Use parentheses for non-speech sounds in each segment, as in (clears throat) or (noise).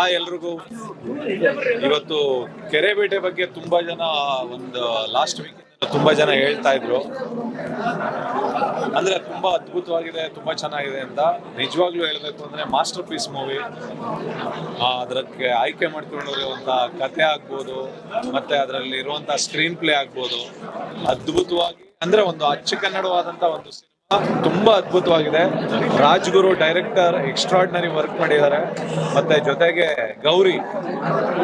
ಆ ಎಲ್ರಿಗೂ ಇವತ್ತು ಕೆರೆಬೇಟೆ ಬಗ್ಗೆ ತುಂಬಾ ಜನ ಒಂದು ಲಾಸ್ಟ್ ವೀಕ್ ತುಂಬಾ ಜನ ಹೇಳ್ತಾ ಇದ್ರು. ಅಂದ್ರೆ ತುಂಬಾ ಅದ್ಭುತವಾಗಿದೆ, ತುಂಬಾ ಚೆನ್ನಾಗಿದೆ ಅಂತ ನಿಜವಾಗ್ಲೂ ಹೇಳ್ಬೇಕು ಅಂದ್ರೆ ಮಾಸ್ಟರ್ ಪೀಸ್ ಮೂವಿ ಅದಕ್ಕೆ ಆಯ್ಕೆ ಮಾಡ್ಕೊಂಡಿರುವಂತ ಕತೆ ಆಗ್ಬೋದು, ಮತ್ತೆ ಅದರಲ್ಲಿ ಇರುವಂತ ಸ್ಕ್ರೀನ್ ಪ್ಲೇ ಆಗ್ಬೋದು. ಅದ್ಭುತವಾಗಿ ಅಂದ್ರೆ ಒಂದು ಅಚ್ಚ ಕನ್ನಡವಾದಂತ ಒಂದು ತುಂಬಾ ಅದ್ಭುತವಾಗಿದೆ. ರಾಜ್ಗುರು ಡೈರೆಕ್ಟರ್ ಎಕ್ಸ್ಟ್ರಾಡಿನರಿ ವರ್ಕ್ ಮಾಡಿದ್ದಾರೆ. ಮತ್ತೆ ಜೊತೆಗೆ ಗೌರಿ,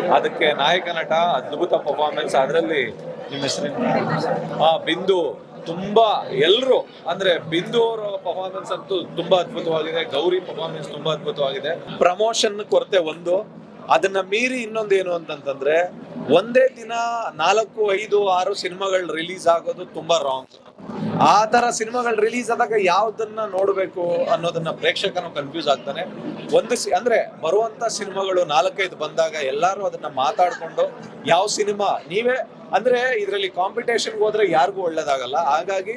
ಅದಕ್ಕೆ ನಾಯಕ ನಟ, ಅದ್ಭುತ ಪರ್ಫಾರ್ಮೆನ್ಸ್ ಅದರಲ್ಲಿ ನಿಮ್ಮ ಹೆಸರಿನ ಆ, ಬಿಂದು. ತುಂಬಾ ಎಲ್ಲರೂ ಅಂದ್ರೆ ಬಿಂದು ಅವರ ಪರ್ಫಾರ್ಮೆನ್ಸ್ ಅಂತೂ ತುಂಬಾ ಅದ್ಭುತವಾಗಿದೆ. ಗೌರಿ ಪರ್ಫಾರ್ಮೆನ್ಸ್ ತುಂಬಾ ಅದ್ಭುತವಾಗಿದೆ. ಪ್ರಮೋಷನ್ ಕೊರತೆ ಒಂದು. ಅದನ್ನ ಮೀರಿ ಇನ್ನೊಂದೇನು ಅಂತಂದ್ರೆ ಒಂದೇ ದಿನ ನಾಲ್ಕು, ಐದು, ಆರು ಸಿನಿಮಾಗಳು ರಿಲೀಸ್ ಆಗೋದು ತುಂಬಾ ರಾಂಗ್ ಆ ತರ ಸಿನಿಮಾಗಳು ರಿಲೀಸ್ ಆದಾಗ ಯಾವ್ದನ್ನ ನೋಡಬೇಕು ಅನ್ನೋದನ್ನ ಪ್ರೇಕ್ಷಕನು ಕನ್ಫ್ಯೂಸ್ ಆಗ್ತಾನೆ. ಒಂದು ಅಂದ್ರೆ ಬರುವಂತ ಸಿನಿಮಾಗಳು ನಾಲ್ಕೈದು ಬಂದಾಗ ಎಲ್ಲಾರು ಅದನ್ನ ಮಾತಾಡ್ಕೊಂಡು, ಯಾವ ಸಿನಿಮಾ? ನೀವೇ ಅಂದ್ರೆ ಇದರಲ್ಲಿ ಕಾಂಪಿಟೇಷನ್ಗೆ ಹೋದ್ರೆ ಯಾರಿಗೂ ಒಳ್ಳೇದಾಗಲ್ಲ. ಹಾಗಾಗಿ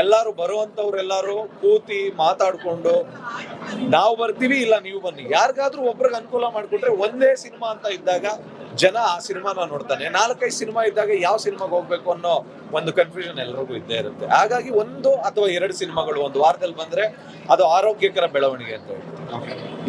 ಎಲ್ಲಾರು ಬರುವಂತವ್ರೆಲ್ಲಾರು ಕೂತಿ ಮಾತಾಡ್ಕೊಂಡು, ನಾವು ಬರ್ತೀವಿ, ಇಲ್ಲ ನೀವು ಬನ್ನಿ. ಯಾರಿಗಾದ್ರೂ ಒಬ್ರಿಗೆ ಅನುಕೂಲ ಮಾಡಿಕೊಟ್ರೆ ಒಂದೇ ಸಿನಿಮಾ ಅಂತ ಇದ್ದಾಗ ಜನ ಆ ಸಿನಿಮಾನ ನೋಡ್ತಾನೆ. ನಾಲ್ಕೈದು ಸಿನಿಮಾ ಇದ್ದಾಗ ಯಾವ ಸಿನಿಮಾಗೆ ಹೋಗ್ಬೇಕು ಅನ್ನೋ ಒಂದು ಕನ್ಫ್ಯೂಷನ್ ಎಲ್ರಿಗೂ ಇದ್ದೇ ಇರುತ್ತೆ. ಹಾಗಾಗಿ ಒಂದು ಅಥವಾ ಎರಡು ಸಿನಿಮಾಗಳು ಒಂದು ವಾರದಲ್ಲಿ ಬಂದ್ರೆ ಅದು ಆರೋಗ್ಯಕರ ಬೆಳವಣಿಗೆ ಅಂತ ಹೇಳ್ತೀವಿ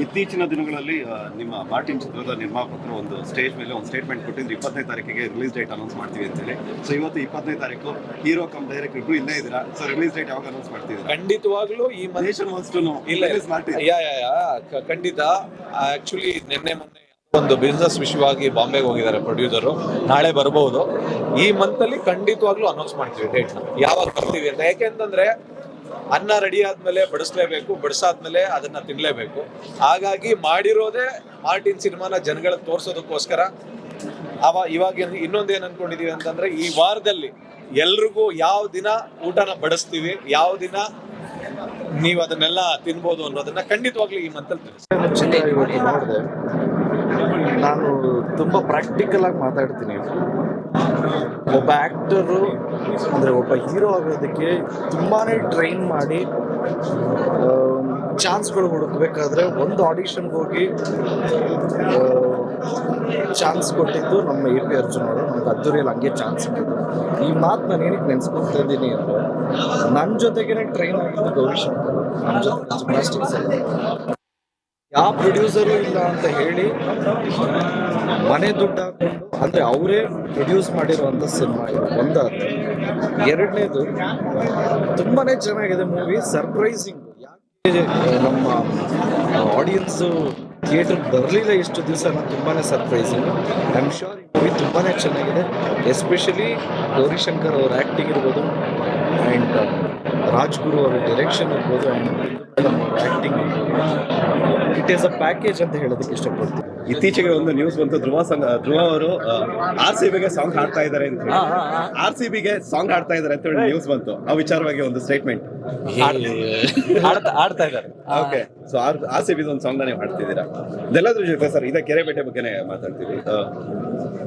ಇತ್ತೀಚಿನ ದಿನಗಳಲ್ಲಿ ನಿಮ್ಮ ಮಾರ್ಟಿನ್ ಚಿತ್ರದ ನಿರ್ಮಾಪಕರು ಒಂದು ಸ್ಟೇಜ್ ಮೇಲೆ ಒಂದು ಸ್ಟೇಟ್ಮೆಂಟ್ ಕೊಟ್ಟಿದ್ದು ಇಪ್ಪತ್ತನೇ ತಾರೀಕಿಗೆ ರಿಲೀಸ್ ಡೇಟ್ ಅನೌನ್ಸ್ ಮಾಡ್ತೀವಿ. ಅಂತೇಳಿ. ಸೊ ಇವತ್ತು ಇಪ್ಪತ್ತನೇ ತಾರೀಕು ಹೀರೋ ಕಮ್ ಡೈರೆಕ್ಟ್ ಇಬ್ರು ಇಲ್ಲೇ ಇದ್ದೀರಾ? ಸೊ ರಿಲೀಸ್ ಡೇಟ್ ಯಾವಾಗ ಅನೌನ್ಸ್ ಮಾಡ್ತೀವಿ ಖಂಡಿತವಾಗ್ಲೂ ಈ ನೇಷನ್ ಇಲ್ಲ ರಿಲೀಸ್ ಮಾಡ್ತೀವಿ ಯಾ ಯಾ ಯಾ. ಕ- ಖಂಡಿತ. ಆಕ್ಚುಲಿ ನಿನ್ನೆ ಮೊನ್ನೆ ಒಂದು ಬಿಸ್ನೆಸ್ ವಿಷಯವಾಗಿ ಬಾಂಬೆಗೆ ಹೋಗಿದ್ದಾರೆ ಪ್ರೊಡ್ಯೂಸರು ನಾಳೆ ಬರಬಹುದು ಈ ಮಂತ್ ಅಲ್ಲಿ ಖಂಡಿತವಾಗ್ಲೂ ಅನೌನ್ಸ್ ಮಾಡ್ತೀವಿ ಡೇಟ್ ಯಾವಾಗ ಬರ್ತೀವಿ ಅಂತ. ಯಾಕೆಂತಂದ್ರೆ ಅನ್ನ ರೆಡಿ ಆದ್ಮೇಲೆ ಬಡಿಸ್ಲೇಬೇಕು ಬಡಿಸಾದ್ಮೇಲೆ ಅದನ್ನ ತಿನ್ಲೇಬೇಕು. ಹಾಗಾಗಿ ಮಾಡಿರೋದೇ ಮಾರ್ಟಿನ್ ಸಿನಿಮಾನ ಜನಗಳ ತೋರ್ಸೋದಕ್ಕೋಸ್ಕರ ಅವ ಇವಾಗ ಇನ್ನೊಂದು ಏನ್ ಅನ್ಕೊಂಡಿದೀವಿ ಅಂತಂದ್ರೆ ಈ ವಾರದಲ್ಲಿ ಎಲ್ರಿಗೂ ಯಾವ ದಿನ ಊಟನ ಬಡಿಸ್ತೀವಿ ಯಾವ ದಿನ ನೀವು ಅದನ್ನೆಲ್ಲ ತಿನ್ಬೋದು ಅನ್ನೋದನ್ನ ಖಂಡಿತವಾಗ್ಲಿ ಈ ಮಂತಲ್ಲಿ ಇವತ್ತು ನೋಡಿದೆ ನಾನು ತುಂಬ ಪ್ರಾಕ್ಟಿಕಲ್ ಆಗಿ ಮಾತಾಡ್ತೀನಿ. ಒಬ್ಬ ಆ್ಯಕ್ಟರು ಅಂದರೆ ಒಬ್ಬ ಹೀರೋ ಆಗೋದಕ್ಕೆ ತುಂಬಾ ಟ್ರೈನ್ ಮಾಡಿ ಚಾನ್ಸ್ಗಳು ಹುಡುಕಬೇಕಾದ್ರೆ ಒಂದು ಆಡಿಷನ್ಗೆ ಹೋಗಿ ಚಾನ್ಸ್ ಕೊಟ್ಟಿದ್ದು ನಮ್ಮ ಎ ಪಿ ಅರ್ಜುನ್ ಅವರು ನಮ್ಗೆ ಅದ್ದೂರಿಯಲ್ಲಿ ಹಂಗೆ ಚಾನ್ಸ್ ಸಿಕ್ಕಿದ್ದು. ಈ ಮಾತು ನಾನು ಏನಕ್ಕೆ ನೆನೆಸ್ಕೊಳ್ತಾ ಇದ್ದೀನಿ ಅಂದರೆ ನನ್ನ ಜೊತೆಗೇನೆ ಟ್ರೈನ್ ಆಗಿದ್ದು ಗೌರಿ ಶಂಕರ್. ನಮ್ಮ ಜೊತೆ ಜಿಮ್ನಾಸ್ಟಿಕ್ಸ್ ಯಾವ ಪ್ರೊಡ್ಯೂಸರು ಇಲ್ಲ ಅಂತ ಹೇಳಿ, ಮನೆ ದುಡ್ಡು ಅಂದರೆ ಅವರೇ ಪ್ರೊಡ್ಯೂಸ್ ಮಾಡಿರುವಂಥ ಸಿನಿಮಾ ಇದು. ಒಂದಾದ ಎರಡನೇದು ತುಂಬಾ ಚೆನ್ನಾಗಿದೆ ಮೂವಿ ಸರ್ಪ್ರೈಸಿಂಗ್ ಯಾಕೆ, ನಮ್ಮ ಆಡಿಯನ್ಸು ಥಿಯೇಟರ್ ಬರಲಿಲ್ಲ ಇಷ್ಟು ದಿವಸ ನಾನು ತುಂಬಾ ಸರ್ಪ್ರೈಸಿಂಗ್ ಐ ಆಮ್ ಶೋರ್ ಈ ಮೂವಿ ತುಂಬಾ ಚೆನ್ನಾಗಿದೆ. ಎಸ್ಪೆಷಲಿ ಗೌರಿಶಂಕರ್ ಅವ್ರ ಆ್ಯಕ್ಟಿಂಗ್ ಇರ್ಬೋದು ಆ್ಯಂಡ್ ರಾಜ್ಗುರು ಅವರ ಡೈರೆಕ್ಷನ್ ಇರ್ಬೋದು ಆ್ಯಂಡ್ ಅವ್ರ acting it is a package ಅಂತ ಹೇಳೋದಕ್ಕೆ ಇಷ್ಟಪಡ್ತೀನಿ. ಇತ್ತೀಚೆಗೆ ಒಂದು ನ್ಯೂಸ್ ಬಂತು. ಧ್ರುವ ಸಂಘ ಧ್ರುವ ಅವರು ಆರ್ ಸಿ ಬಿಗೆ ಸಾಂಗ್ ಹಾಡ್ತಾ ಇದ್ದಾರೆ ಅಂತ ಆರ್ ಸಿ ಬಿಗೆ ಸಾಂಗ್ ಹಾಡ್ತಾ ಇದ್ದಾರೆ ಅಂತ ಹೇಳಿ ನ್ಯೂಸ್ ಬಂತು. ಆ ವಿಚಾರವಾಗಿ ಒಂದು ಸ್ಟೇಟ್ಮೆಂಟ್ ಆಡ್ತಾ ಆಡ್ತಾ ಇದ್ದಾರೆ. ಓಕೆ. ಸೊ ಆ ಒಂದು ಸಾಂಗ್ ನೀವು ಹಾಡ್ತಿದ್ದೀರಾ? ಇದೆಲ್ಲದ್ರ ಜೊತೆ ಸರ್ ಇದೇ ಕೆರೆಬೇಟೆ ಬಗ್ಗೆನೇ ಮಾತಾಡ್ತೀವಿ.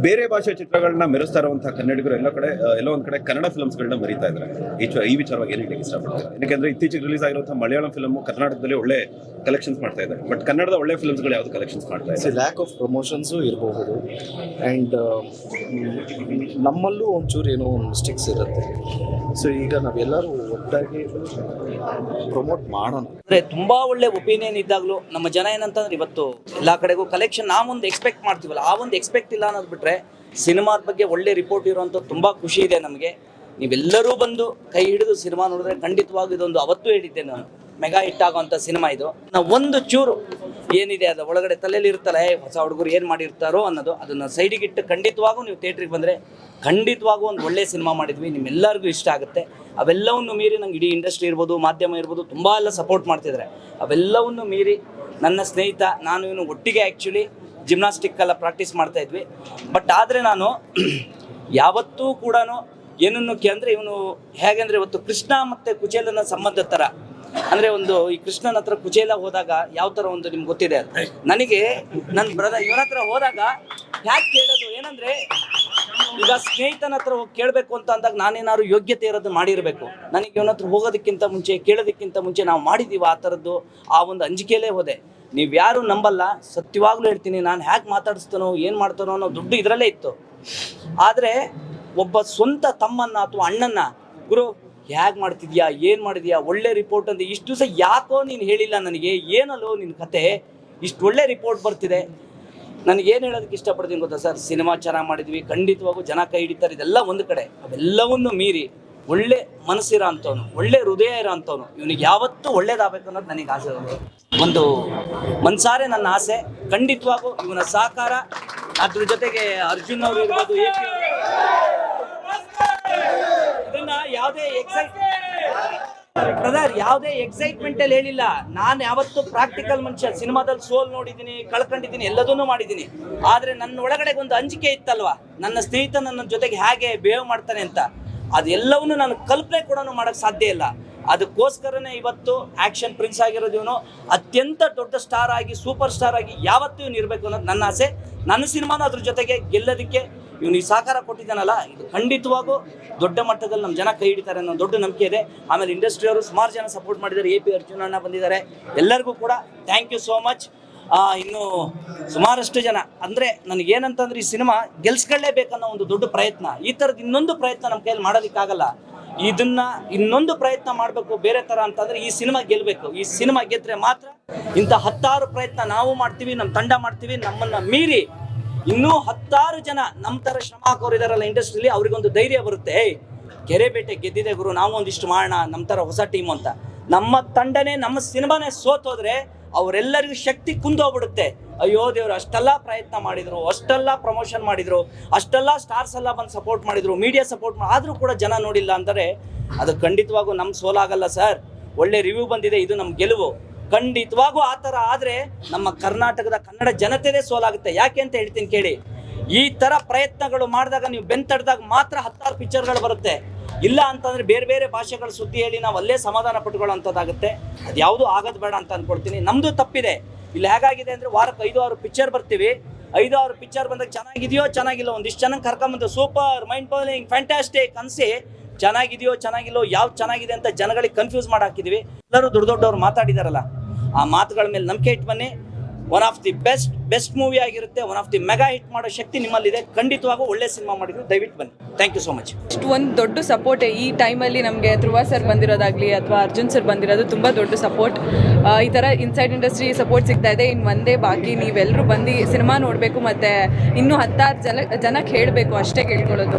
ಬೇರೆ ಭಾಷೆ ಚಿತ್ರಗಳನ್ನ ಮೆರೆಸ್ತಾ ಇರುವಂತಹ ಕನ್ನಡಿಗರು ಎಲ್ಲ ಕಡೆ ಎಲ್ಲ ಒಂದ್ ಕಡೆ ಕನ್ನಡ ಫಿಲ್ಮ್ಸ್ಗಳನ್ನ ಮರಿತಾ ಇದ್ದಾರೆ. ಈ ಈ ವಿಚಾರವಾಗಿ ಏನು ಹೇಳಿ ಇಷ್ಟಪಡ್ತಾರೆ? ಯಾಕಂದ್ರೆ ಇತ್ತೀಚೆಗೆ ರಿಲೀಸ್ ಆಗಿರುವಂತಹ ಮಲಯಾಳಂ ಫಿಲ್ಮ್ ಕರ್ನಾಟಕದಲ್ಲಿ ಒಳ್ಳೆ ಕಲೆಕ್ಷನ್ಸ್ ಮಾಡ್ತಾ ಇದ್ದಾರೆ. ಬಟ್ ಕನ್ನಡದ ಒಳ್ಳೆ ಫಿಲ್ಮ್ಸ್ಗಳು ಯಾವ್ದು ಕಲೆಕ್ಷನ್ಸ್ ಮಾಡ್ತಾ ಇದೆ ಲ್ಯಾಕ್ ಆಫ್ ಪ್ರಮೋಷನ್ಸು ಇರಬಹುದು. ಅಂಡ್ ನಮ್ಮಲ್ಲೂ ಒಂಚೂರು ಏನೋ ಒಂದು ಮಿಸ್ಟೇಕ್ಸ್ ಇರುತ್ತೆ. ಸೊ ಈಗ ನಾವೆಲ್ಲರೂ ಒಟ್ಟಾಗಿ ಪ್ರಮೋಟ್ ಮಾಡೋಣ. ಅಂದ್ರೆ ತುಂಬಾ ಒಳ್ಳೆ ಒಪಿನಿಯನ್ ಇದ್ದಾಗಲೂ ನಮ್ಮ ಜನ ಏನಂತಂದ್ರೆ ಇವತ್ತು ಎಲ್ಲಾ ಕಡೆಗೂ ಕಲೆಕ್ಷನ್ ನಾವೊಂದು ಎಕ್ಸ್ಪೆಕ್ಟ್ ಮಾಡ್ತೀವಲ್ಲ, ಆ ಒಂದು ಎಕ್ಸ್ಪೆಕ್ಟ್ ಇಲ್ಲ ಅನ್ನೋದು ಬಿಟ್ರೆ ಸಿನಿಮಾದ ಬಗ್ಗೆ ಒಳ್ಳೆ ರಿಪೋರ್ಟ್ ಇರುವಂತ ತುಂಬಾ ಖುಷಿ ಇದೆ ನಮಗೆ. ನೀವೆಲ್ಲರೂ ಬಂದು ಕೈ ಹಿಡಿದು ಸಿನಿಮಾ ನೋಡಿದ್ರೆ ಖಂಡಿತವಾಗಿ ಇದೊಂದು ಅವತ್ತು ಹೇಳಿದ್ದೆ ನಾನು. ಮೆಗಾ ಹಿಟ್ ಆಗುವಂತ ಸಿನಿಮಾ ಇದು. ನಾವು ಒಂದು ಚೂರು ಏನಿದೆ ಅದು ಒಳಗಡೆ ತಲೆಯಲ್ಲಿ ಇರ್ತಲ್ಲ ಏ ಹೊಸ ಹುಡುಗರು ಏನು ಮಾಡಿರ್ತಾರೋ ಅನ್ನೋದು, ಅದನ್ನ ಸೈಡಿಗಿಟ್ಟು ಖಂಡಿತವಾಗೂ ನೀವು ಥಿಯೇಟ್ರಿಗೆ ಬಂದರೆ ಖಂಡಿತವಾಗೂ ಒಂದು ಒಳ್ಳೆ ಸಿನಿಮಾ ಮಾಡಿದ್ವಿ, ನಿಮ್ಮೆಲ್ಲರಿಗೂ ಇಷ್ಟ ಆಗುತ್ತೆ. ಅವೆಲ್ಲವನ್ನು ಮೀರಿ ನಂಗೆ ಇಡೀ ಇಂಡಸ್ಟ್ರಿ ಇರ್ಬೋದು, ಮಾಧ್ಯಮ ಇರ್ಬೋದು, ತುಂಬ ಎಲ್ಲ ಸಪೋರ್ಟ್ ಮಾಡ್ತಿದ್ದಾರೆ ಅವೆಲ್ಲವನ್ನು ಮೀರಿ ನನ್ನ ಸ್ನೇಹಿತ, ನಾನು ಇವನು ಒಟ್ಟಿಗೆ ಆ್ಯಕ್ಚುಲಿ ಜಿಮ್ನಾಸ್ಟಿಕ್ ಎಲ್ಲ ಪ್ರಾಕ್ಟೀಸ್ ಮಾಡ್ತಾ ಇದ್ವಿ. ಬಟ್ ಆದರೆ ನಾನು (clears throat) ಯಾವತ್ತೂ ಕೂಡ ಏನನ್ನು ಅಂದರೆ ಇವನು ಹೇಗೆಂದರೆ ಇವತ್ತು ಕೃಷ್ಣ ಮತ್ತು ಕುಚೇಲನ ಸಂಬಂಧ ಥರ ಅಂದರೆ ಒಂದು ಈ ಕೃಷ್ಣನ ಹತ್ರ ಕುಚೇಲ ಹೋದಾಗ ಯಾವ ಥರ ಒಂದು ನಿಮ್ಗೆ ಗೊತ್ತಿದೆ. ನನಗೆ ನನ್ನ ಬ್ರದರ್ ಇವನ ಹತ್ರ ಹೋದಾಗ ಯಾಕೆ ಕೇಳೋದು ಏನಂದರೆ ಈಗ ಸ್ನೇಹಿತನ ಹತ್ರ ಹೋಗಿ ಕೇಳಬೇಕು ಅಂತ ಅಂದಾಗ ನಾನೇನಾದ್ರು ಯೋಗ್ಯತೆ ಇರೋದು ಮಾಡಿರಬೇಕು. ನನಗೆ ಇವನ ಹತ್ರ ಹೋಗೋದಕ್ಕಿಂತ ಮುಂಚೆ, ಕೇಳೋದಕ್ಕಿಂತ ಮುಂಚೆ ನಾವು ಮಾಡಿದ್ದೀವಿ ಆ ಥರದ್ದು ಆ ಒಂದು ಅಂಜಿಕೆಯಲ್ಲೇ ಹೋದೆ. ನೀವು ಯಾರು ನಂಬಲ್ಲ, ಸತ್ಯವಾಗ್ಲೂ ಹೇಳ್ತೀನಿ, ನಾನು ಹ್ಯಾಕೆ ಮಾತಾಡಿಸ್ತಾನೋ, ಏನು ಮಾಡ್ತಾನೋ ಅನ್ನೋ ದುಡ್ಡು ಇದರಲ್ಲೇ ಇತ್ತು. ಆದರೆ ಒಬ್ಬ ಸ್ವಂತ ತಮ್ಮನ್ನ ಅಥವಾ ಅಣ್ಣನ್ನ, ಗುರು ಹೇಗೆ ಮಾಡ್ತಿದ್ಯಾ, ಏನು ಮಾಡಿದ್ಯಾ, ಒಳ್ಳೆ ರಿಪೋರ್ಟ್ ಅಂತ ಇಷ್ಟು ದಿವಸ ಯಾಕೋ ನೀನು ಹೇಳಿಲ್ಲ ನನಗೆ, ಏನಲ್ಲೋ ನಿನ್ನ ಕತೆ, ಇಷ್ಟು ಒಳ್ಳೆ ರಿಪೋರ್ಟ್ ಬರ್ತಿದೆ. ನನಗೆ ಏನು ಹೇಳೋದಕ್ಕೆ ಇಷ್ಟಪಡ್ತೀನಿ ಗೊತ್ತಾ ಸರ್? ಸಿನಿಮಾ ಚೆನ್ನಾಗಿ ಮಾಡಿದ್ವಿ, ಖಂಡಿತವಾಗೂ ಜನ ಕೈ ಹಿಡಿತಾರೆ, ಇದೆಲ್ಲ ಒಂದು ಕಡೆ. ಅವೆಲ್ಲವನ್ನು ಮೀರಿ ಒಳ್ಳೆ ಮನಸ್ಸಿರೋ ಅಂಥವನು, ಒಳ್ಳೆ ಹೃದಯ ಇರೋ ಅಂಥವನು, ಇವನಿಗೆ ಯಾವತ್ತೂ ಒಳ್ಳೇದಾಗಬೇಕು ಅನ್ನೋದು ನನಗೆ ಆಸೆ ಒಂದು ಮನ್ಸಾರೆ ನನ್ನ ಆಸೆ, ಖಂಡಿತವಾಗೂ ಇವನ ಸಹಕಾರ, ಅದ್ರ ಜೊತೆಗೆ ಅರ್ಜುನ್ ಅವರು ಇರ್ಬೋದು ಯಾವುದೇ ಎಕ್ಸೈಟ್ ಬ್ರದರ್ ಯಾವುದೇ ಎಕ್ಸೈಟ್ಮೆಂಟ್ ಅಲ್ಲಿ ಹೇಳಿಲ್ಲ ನಾನು ಯಾವತ್ತು ಪ್ರಾಕ್ಟಿಕಲ್ ಮನುಷ್ಯ. ಸಿನಿಮಾದಲ್ಲಿ ಸೋಲ್ ನೋಡಿದ್ದೀನಿ, ಕಳ್ಕೊಂಡಿದ್ದೀನಿ, ಎಲ್ಲದನ್ನು ಮಾಡಿದ್ದೀನಿ. ಆದ್ರೆ ನನ್ನ ಒಳಗಡೆ ಒಂದು ಅಂಜಿಕೆ ಇತ್ತಲ್ವಾ? ನನ್ನ ಸ್ನೇಹಿತ ನನ್ನ ಜೊತೆಗೆ ಹೇಗೆ ಬಿಹೇವ್ ಮಾಡ್ತಾನೆ ಅಂತ. ಅದೆಲ್ಲವನ್ನು ನಾನು ಕಲ್ಪನೆ ಕೂಡ ಮಾಡಕ್ ಸಾಧ್ಯ ಇಲ್ಲ. ಅದಕ್ಕೋಸ್ಕರನೇ ಇವತ್ತು ಆಕ್ಷನ್ ಪ್ರಿನ್ಸ್ ಆಗಿರೋದು ಇವನು. ಅತ್ಯಂತ ದೊಡ್ಡ ಸ್ಟಾರ್ ಆಗಿ ಸೂಪರ್ ಸ್ಟಾರ್ ಆಗಿ ಯಾವತ್ತೂ ಇವನು ಇರಬೇಕು ಅನ್ನೋದು ನನ್ನ ಆಸೆ. ನನ್ನ ಸಿನಿಮಾನ ಅದ್ರ ಜೊತೆಗೆ ಗೆಲ್ಲೋದಕ್ಕೆ ಇವನು ಈ ಸಹಕಾರ ಕೊಟ್ಟಿದ್ದಾನಲ್ಲ, ಇದು ಖಂಡಿತವಾಗೂ ದೊಡ್ಡ ಮಟ್ಟದಲ್ಲಿ ನಮ್ಮ ಜನ ಕೈ ಹಿಡಿತಾರೆ ಅನ್ನೋ ದೊಡ್ಡ ನಂಬಿಕೆ ಇದೆ. ಆಮೇಲೆ ಇಂಡಸ್ಟ್ರಿಯವರು ಸುಮಾರು ಜನ ಸಪೋರ್ಟ್ ಮಾಡಿದ್ದಾರೆ. ಎ ಪಿ ಅರ್ಜುನ್ ಅಣ್ಣ ಬಂದಿದ್ದಾರೆ. ಎಲ್ಲರಿಗೂ ಕೂಡ ಥ್ಯಾಂಕ್ ಯು ಸೋ ಮಚ್ ಇನ್ನು ಸುಮಾರಷ್ಟು ಜನ, ಅಂದರೆ ನನಗೇನಂತಂದ್ರೆ ಈ ಸಿನಿಮಾ ಗೆಲ್ಸ್ಕೊಳ್ಳೇಬೇಕನ್ನೋ ಒಂದು ದೊಡ್ಡ ಪ್ರಯತ್ನ. ಈ ಥರದ ಇನ್ನೊಂದು ಪ್ರಯತ್ನ ನಮ್ಮ ಕೈಯಲ್ಲಿ ಮಾಡೋದಕ್ಕಾಗಲ್ಲ. ಇದನ್ನ ಇನ್ನೊಂದು ಪ್ರಯತ್ನ ಮಾಡಬೇಕು, ಬೇರೆ ಥರ ಅಂತಂದ್ರೆ ಈ ಸಿನಿಮಾ ಗೆಲ್ಲಬೇಕು ಈ ಸಿನಿಮಾ ಗೆದ್ರೆ ಮಾತ್ರ ಇಂಥ ಹತ್ತಾರು ಪ್ರಯತ್ನ ನಾವು ಮಾಡ್ತೀವಿ ನಮ್ಮ ತಂಡ ಮಾಡ್ತೀವಿ, ನಮ್ಮನ್ನು ಮೀರಿ ಇನ್ನೂ ಹತ್ತಾರು ಜನ ನಮ್ಮ ಥರ ಶ್ರಮ ಹಾಕೋರು ಇದಾರಲ್ಲ ಇಂಡಸ್ಟ್ರಿಲಿ ಅವ್ರಿಗೊಂದು ಧೈರ್ಯ ಬರುತ್ತೆ. ಏಯ್ ಕೆರೆಬೇಟೆ ಗೆದ್ದಿದೆ ಗುರು ನಾವು ಒಂದಿಷ್ಟು ಮಾಡೋಣ ನಮ್ಮ ಥರ ಹೊಸ ಟೀಮ್ ಅಂತ. ನಮ್ಮ ತಂಡನೇ, ನಮ್ಮ ಸಿನಿಮಾನೇ ಸೋತೋದ್ರೆ ಅವರೆಲ್ಲರಿಗೂ ಶಕ್ತಿ ಕುಂದೋಗ್ಬಿಡುತ್ತೆ. ಅಯ್ಯೋ ದೇವ್ರು, ಅಷ್ಟೆಲ್ಲ ಪ್ರಯತ್ನ ಮಾಡಿದ್ರು, ಅಷ್ಟೆಲ್ಲ ಪ್ರಮೋಷನ್ ಮಾಡಿದ್ರು, ಅಷ್ಟೆಲ್ಲ ಸ್ಟಾರ್ಸ್ ಎಲ್ಲ ಬಂದು ಸಪೋರ್ಟ್ ಮಾಡಿದ್ರು ಮೀಡಿಯಾ ಸಪೋರ್ಟ್ ಮಾಡಿ ಆದರೂ ಕೂಡ ಜನ ನೋಡಿಲ್ಲ ಅಂದರೆ ಅದು ಖಂಡಿತವಾಗೂ ನಮ್ಮ ಸೋಲಾಗಲ್ಲ ಸರ್. ಒಳ್ಳೆ ರಿವ್ಯೂ ಬಂದಿದೆ, ಇದು ನಮ್ಮ ಗೆಲುವು. ಖಂಡಿತವಾಗೂ ಆ ಥರ ಆದರೆ ನಮ್ಮ ಕರ್ನಾಟಕದ ಕನ್ನಡ ಜನತೆದೇ ಸೋಲಾಗುತ್ತೆ. ಯಾಕೆ ಅಂತ ಹೇಳ್ತೀನಿ ಕೇಳಿ. ಈ ಥರ ಪ್ರಯತ್ನಗಳು ಮಾಡಿದಾಗ ನೀವು ಬೆಂತಡ್ದಾಗ ಮಾತ್ರ ಹತ್ತಾರು ಪಿಕ್ಚರ್ಗಳು ಬರುತ್ತೆ. ಇಲ್ಲ ಅಂತಂದ್ರೆ ಬೇರೆ ಬೇರೆ ಭಾಷೆಗಳ ಸುದ್ದಿ ಹೇಳಿ ನಾವು ಅಲ್ಲೇ ಸಮಾಧಾನ ಪಟ್ಕೊಳ್ಳೋಂಥದ್ದಾಗುತ್ತೆ ಅದು ಯಾವುದೂ ಆಗೋದು ಬೇಡ ಅಂತ ಅನ್ಕೊಳ್ತೀನಿ. ನಮ್ಮದು ತಪ್ಪಿದೆ. ಇಲ್ಲಿ ಹೇಗಾಗಿದೆ ಅಂದರೆ ವಾರಕ್ಕೆ ಐದು ಆರು ಪಿಕ್ಚರ್ ಬರ್ತೀವಿ. ಐದು ಆರು ಪಿಕ್ಚರ್ ಬಂದಾಗ ಚೆನ್ನಾಗಿದೆಯೋ ಚೆನ್ನಾಗಿಲ್ಲ ಒಂದಿಷ್ಟು ಚೆನ್ನಾಗಿ ಕರ್ಕೊಂಬಂದು ಸೂಪರ್ ಮೈಂಡ್ ಬೌಲಿಂಗ್ ಫ್ಯಾಂಟಾಸ್ಟಿಕ್ ಅನ್ಸಿ ಚೆನ್ನಾಗಿದೆಯೋ ಚೆನ್ನಾಗಿಲ್ಲೋ ಯಾವ್ದು ಚೆನ್ನಾಗಿದೆ ಅಂತ ಜನಗಳಿಗೆ ಕನ್ಫ್ಯೂಸ್ ಮಾಡಿ ಹಾಕಿದ್ವಿ. ಎಲ್ಲರೂ ದೊಡ್ಡ ದೊಡ್ಡವ್ರು ಮಾತಾಡಿದಾರಲ್ಲ. ಆ ಮಾತುಗಳ ಮೇಲೆ ನಂಬಿಕೆ ಇಟ್ಟು ಬನ್ನಿ. One of the best best movie ಆಗಿರುತ್ತೆ. One of the mega hit ಮಾಡೋ ಶಕ್ತಿ ನಿಮ್ಮಲ್ಲಿದೆ. ಖಂಡಿತವಾಗೂ ಒಳ್ಳೆ ಸಿನಿಮಾ ಮಾಡಿದ್ರು. ದಯವಿಟ್ಟು ಬನ್ನಿ. ಥ್ಯಾಂಕ್ ಯು ಸೊ ಮಚ್ ಇಷ್ಟು ಒಂದು ದೊಡ್ಡ ಸಪೋರ್ಟ್ ಈ ಟೈಮಲ್ಲಿ ನಮಗೆ ಧ್ರುವ ಸರ್ ಬಂದಿರೋದಾಗಲಿ ಅಥವಾ ಅರ್ಜುನ್ ಸರ್ ಬಂದಿರೋದು ತುಂಬ ದೊಡ್ಡ ಸಪೋರ್ಟ್ ಈ ಥರ ಇನ್ಸೈಡ್ ಇಂಡಸ್ಟ್ರಿ ಸಪೋರ್ಟ್ ಸಿಗ್ತಾ ಇದೆ. ಇನ್ನು ಒಂದೇ ಬಾಕಿ ನೀವೆಲ್ಲರೂ ಬಂದು ಸಿನಿಮಾ ನೋಡಬೇಕು ಮತ್ತು ಇನ್ನೂ ಹತ್ತಾರು ಜನ, ಜನಕ್ಕೆ ಹೇಳಬೇಕು ಅಷ್ಟೇ ಕೇಳ್ಕೊಳ್ಳೋದು.